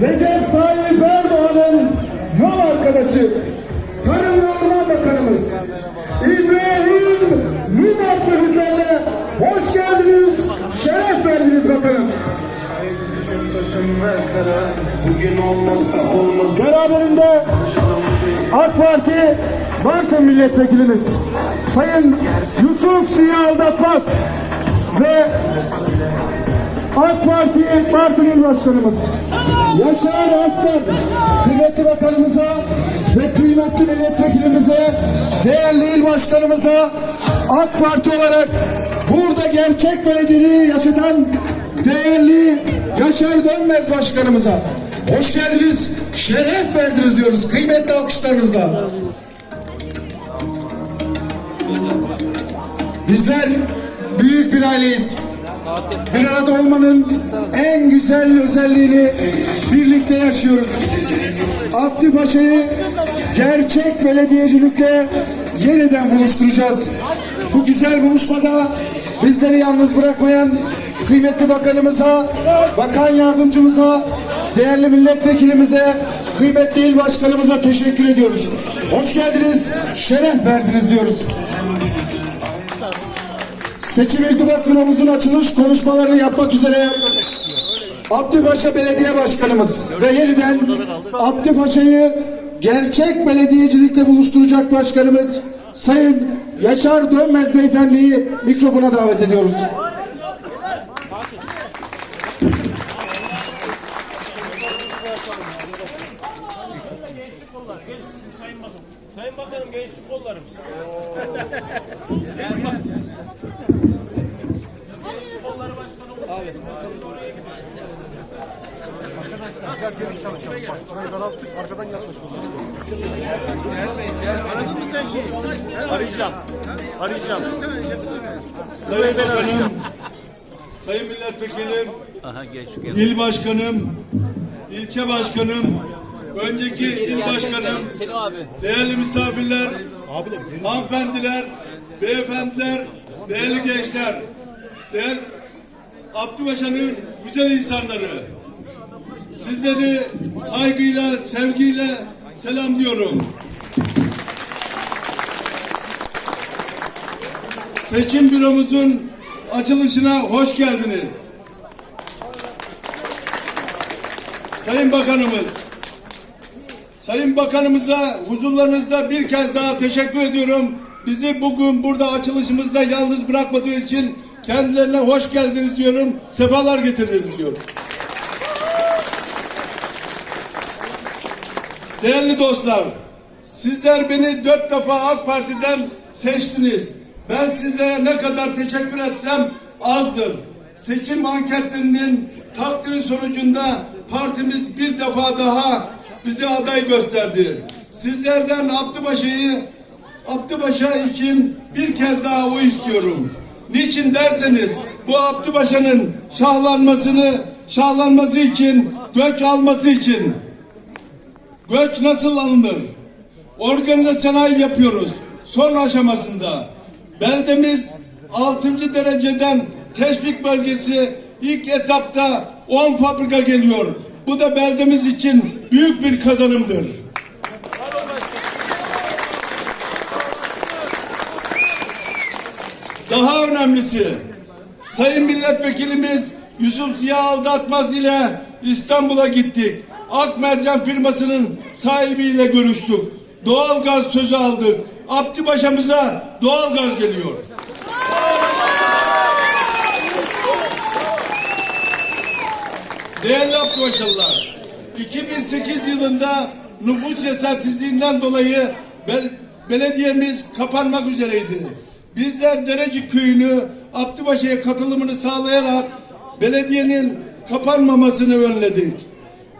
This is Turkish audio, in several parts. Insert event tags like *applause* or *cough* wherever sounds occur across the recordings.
Recep Tayyip Erdoğan'ın yol arkadaşı, Tarım ve Orman Bakanımız İbrahim Müdat Güzel'e hoş geldiniz, şeref verdiniz bakanım. Beraberinde AK Parti Bartın Milletvekilimiz Sayın Yusuf Aldatmaz ve AK Parti Bartın Başkanımız Yaşar Aslan kıymetli bakanımıza ve kıymetli milletvekilimize değerli il başkanımıza AK Parti olarak burada gerçek belediyeliği yaşatan değerli Yaşar Dönmez başkanımıza hoş geldiniz, şeref verdiniz diyoruz kıymetli alkışlarınızla. Bizler büyük bir aileyiz. Bir arada olmanın en güzel özelliğini birlikte yaşıyoruz. Abdü Paşa'yı gerçek belediyecilikle yeniden buluşturacağız. Bu güzel buluşmada bizleri yalnız bırakmayan kıymetli bakanımıza, bakan yardımcımıza, değerli milletvekilimize, kıymetli il başkanımıza teşekkür ediyoruz. Hoş geldiniz, şeref verdiniz diyoruz. Seçim İrtibat Büromuzun açılış konuşmalarını yapmak üzere Abdüpaşa Belediye Başkanımız ve yeniden Abdüpaşa'yı gerçek belediyecilikle buluşturacak başkanımız Sayın Yaşar Dönmez Beyefendi'yi mikrofona davet ediyoruz. Sayın Bakanım gençlik kollarımız. *laughs* Arayacağım. Arayacağım. Sayın Bakanım, Sayın Milletvekilim, Aha geç geç. İl Başkanım, ilçe Başkanım, önceki il Başkanım, Selim abi. değerli misafirler, hanımefendiler, beyefendiler, değerli gençler, değerli Abdübaşa'nın güzel insanları, sizleri saygıyla, sevgiyle selamlıyorum. Seçim büromuzun açılışına hoş geldiniz. Sayın Bakanımız, Sayın Bakanımıza huzurlarınızda bir kez daha teşekkür ediyorum. Bizi bugün burada açılışımızda yalnız bırakmadığı için kendilerine hoş geldiniz diyorum. Sefalar getirdiniz diyorum. Değerli dostlar, sizler beni dört defa AK Parti'den seçtiniz. Ben sizlere ne kadar teşekkür etsem azdır. Seçim anketlerinin takdiri sonucunda partimiz bir defa daha bize aday gösterdi. Sizlerden Abdübaşı'yı Abdübaşa için bir kez daha oy istiyorum. Niçin derseniz bu Abdübaşa'nın şahlanmasını şahlanması için, göç alması için Göç nasıl alınır? Organize sanayi yapıyoruz. Son aşamasında. Beldemiz 6. dereceden teşvik bölgesi ilk etapta 10 fabrika geliyor. Bu da beldemiz için büyük bir kazanımdır. Daha önemlisi Sayın Milletvekilimiz Yusuf Ziya Aldatmaz ile İstanbul'a gittik. Akmercan firmasının sahibiyle görüştük. Doğal gaz sözü aldık. Abdübaşa'mıza doğal gaz geliyor. Değerli Abdübaşalılar, 2008 yılında nüfus yetersizliğinden dolayı bel- belediyemiz kapanmak üzereydi. Bizler Derecik Köyü'nü Abdübaşı'ya katılımını sağlayarak belediyenin kapanmamasını önledik.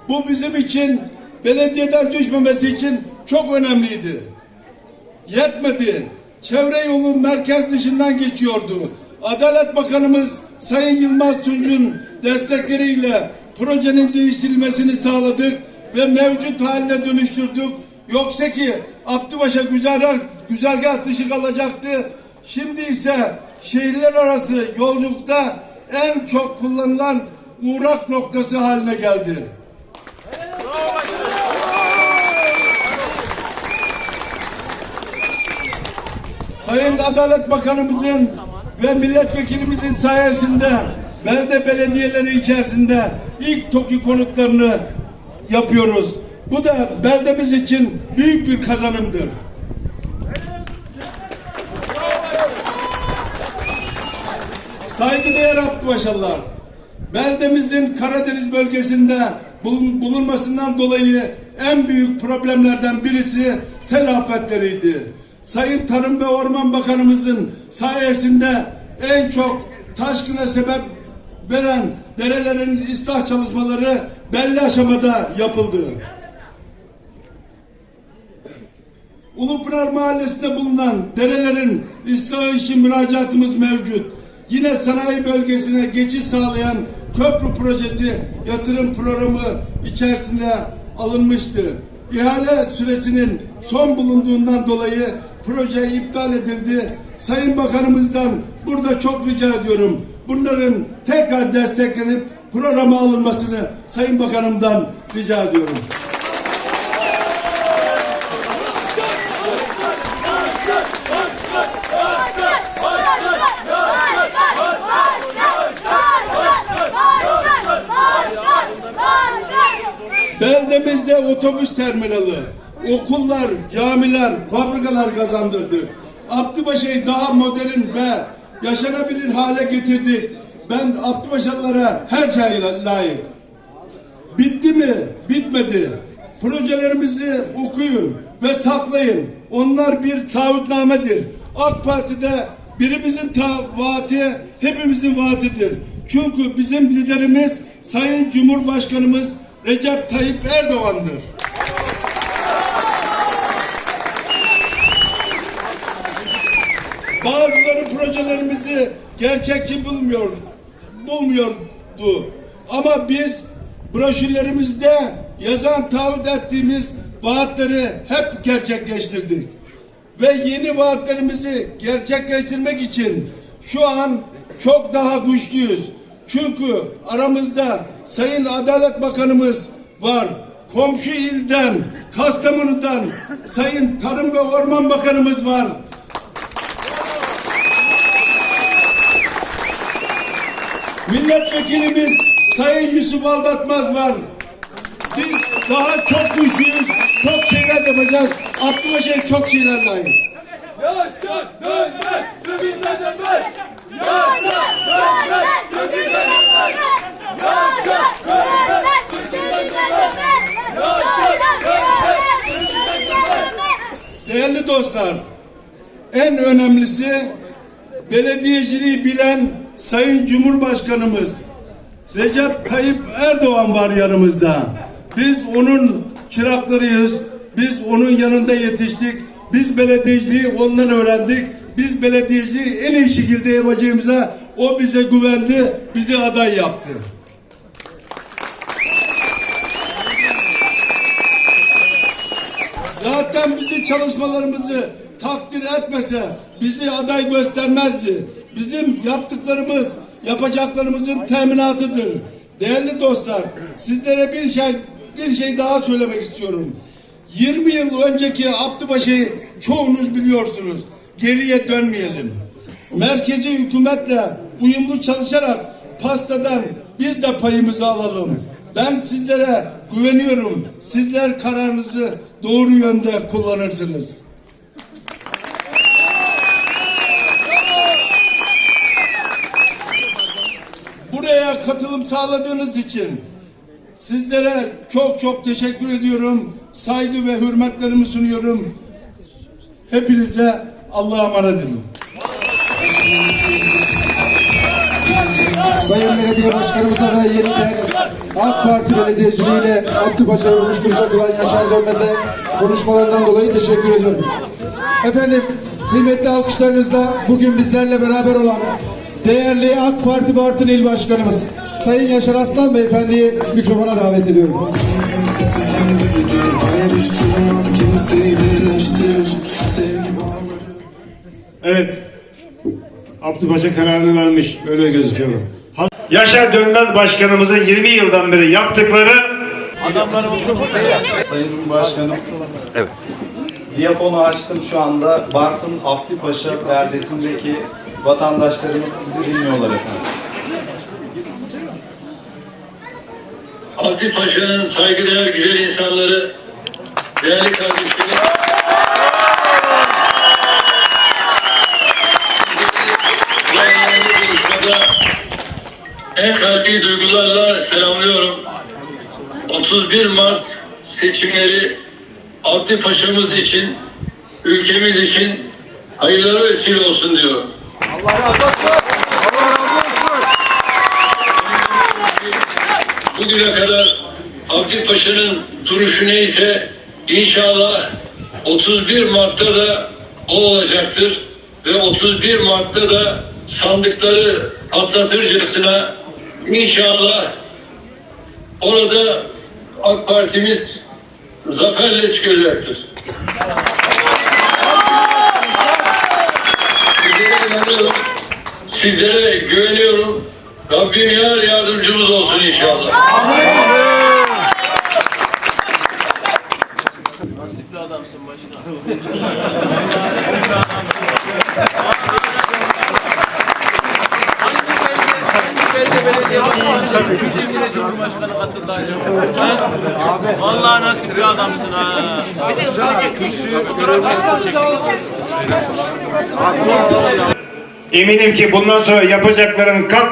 Bu bizim için belediyeden düşmemesi için çok önemliydi. Yetmedi. Çevre yolu merkez dışından geçiyordu. Adalet Bakanımız Sayın Yılmaz Tunç'un destekleriyle projenin değiştirilmesini sağladık ve mevcut haline dönüştürdük. Yoksa ki Abdübaş'a güzergah, güzergah dışı kalacaktı. Şimdi ise şehirler arası yolculukta en çok kullanılan uğrak noktası haline geldi. Sayın Adalet Bakanımızın ve milletvekilimizin sayesinde belde belediyeleri içerisinde ilk TOKİ konutlarını yapıyoruz. Bu da beldemiz için büyük bir kazanımdır. Saygıdeğer Abdübaşalılar, beldemizin Karadeniz bölgesinde bulun- bulunmasından dolayı en büyük problemlerden birisi sel afetleriydi. Sayın Tarım ve Orman Bakanımızın sayesinde en çok taşkına sebep veren derelerin ıslah çalışmaları belli aşamada yapıldı. Ulupınar Mahallesi'nde bulunan derelerin ıslahı için müracaatımız mevcut. Yine sanayi bölgesine geçiş sağlayan köprü projesi yatırım programı içerisinde alınmıştı. İhale süresinin son bulunduğundan dolayı proje iptal edildi. Sayın Bakanımızdan burada çok rica ediyorum. Bunların tekrar desteklenip programa alınmasını Sayın Bakanımdan rica ediyorum. Beldemizde otobüs terminali, okullar, camiler, fabrikalar kazandırdık. Abdübaşı'yı daha modern ve yaşanabilir hale getirdik. Ben Abdübaşalılara her şey layık. Bitti mi? Bitmedi. Projelerimizi okuyun ve saklayın. Onlar bir taahhütnamedir. AK Parti'de birimizin ta vaati hepimizin vaatidir. Çünkü bizim liderimiz Sayın Cumhurbaşkanımız Recep Tayyip Erdoğan'dır. Bazıları projelerimizi gerçekçi bulmuyor, bulmuyordu. Ama biz broşürlerimizde yazan taahhüt ettiğimiz vaatleri hep gerçekleştirdik. Ve yeni vaatlerimizi gerçekleştirmek için şu an çok daha güçlüyüz. Çünkü aramızda Sayın Adalet Bakanımız var. Komşu ilden, Kastamonu'dan Sayın Tarım ve Orman Bakanımız var. Milletvekilimiz Sayın Yusuf Aldatmaz var. Biz daha çok güçlüyüz, çok şeyler yapacağız. Abdülbaşı'ya çok şeyler layık. Yaşar dönmez, sözünden dönmez. Yaşar dönmez, sözünden dönmez. Değerli dostlar, en önemlisi belediyeciliği bilen Sayın Cumhurbaşkanımız Recep Tayyip Erdoğan var yanımızda. Biz onun çıraklarıyız. Biz onun yanında yetiştik. Biz belediyeciliği ondan öğrendik. Biz belediyeciliği en iyi şekilde yapacağımıza o bize güvendi, bizi aday yaptı. Zaten bizi çalışmalarımızı takdir etmese bizi aday göstermezdi. Bizim yaptıklarımız yapacaklarımızın teminatıdır. Değerli dostlar, sizlere bir şey bir şey daha söylemek istiyorum. 20 yıl önceki Abdübaşı'yı çoğunuz biliyorsunuz. Geriye dönmeyelim. Merkezi hükümetle uyumlu çalışarak pastadan biz de payımızı alalım. Ben sizlere güveniyorum. Sizler kararınızı doğru yönde kullanırsınız. Buraya katılım sağladığınız için sizlere çok çok teşekkür ediyorum. Saygı ve hürmetlerimi sunuyorum. Hepinize Allah'a emanet edin. Sayın Belediye Başkanımıza ve yeniden AK Parti belediyeciliğiyle Abdülbaşar'ı oluşturacak olan Yaşar Dönmez'e konuşmalarından dolayı teşekkür ediyorum. Efendim kıymetli alkışlarınızla bugün bizlerle beraber olan değerli AK Parti Bartın İl Başkanımız Sayın Yaşar Aslan Beyefendi'yi mikrofona davet ediyorum. Evet. Abdülbaşa kararını vermiş. Öyle gözüküyor. Yaşar Dönmez Başkanımızın 20 yıldan beri yaptıkları Sayın Cumhurbaşkanım. Diyafonu açtım şu anda. Bartın Abdüpaşa beldesindeki vatandaşlarımız sizi dinliyorlar efendim. Abdi Paşa'nın saygıdeğer güzel insanları, değerli kardeşlerim. Bu anlamlı buluşmada en kalbi duygularla selamlıyorum. 31 Mart seçimleri Abdi Paşa'mız için, ülkemiz için hayırlara vesile olsun diyorum. bugüne kadar Abdi Paşa'nın duruşu neyse inşallah 31 Mart'ta da o olacaktır ve 31 Mart'ta da sandıkları patlatırcasına inşallah orada AK Partimiz zaferle çıkacaktır. Sizlere inanıyorum, sizlere güveniyorum. Rabbim yar yardımcımız olsun inşallah. Nasipli adamsın başına. Belde belediye acaba. Vallahi nasipli adamsın ha. Bir de görev Eminim ki bundan sonra yapacakların kat